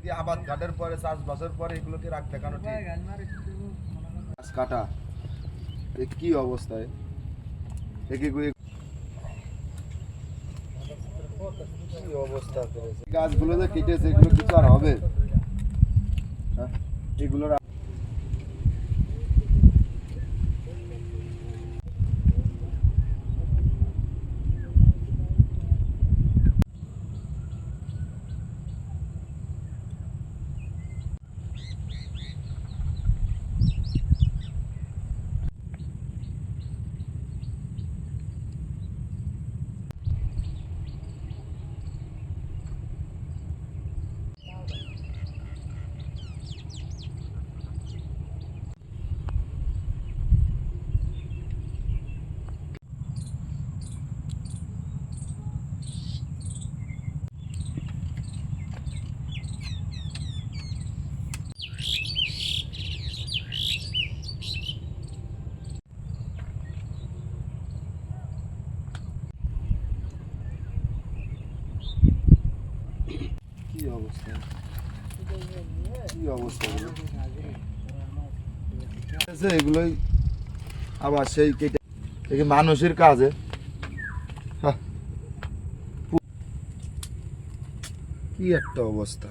কি আবাদ ঘাটের পরে চাষবাসের পরে এগুলোকে রাখতে কেন গাছ কাটা কি অবস্থায়? গাছগুলো যে কেটেছে এগুলো কিছু আর হবে? হ্যাঁ? এগুলোর আর- কি অবস্থা? কি অবস্থা এগুলোই আবার সেই কেটে মানুষের কাজে। কি একটা অবস্থা।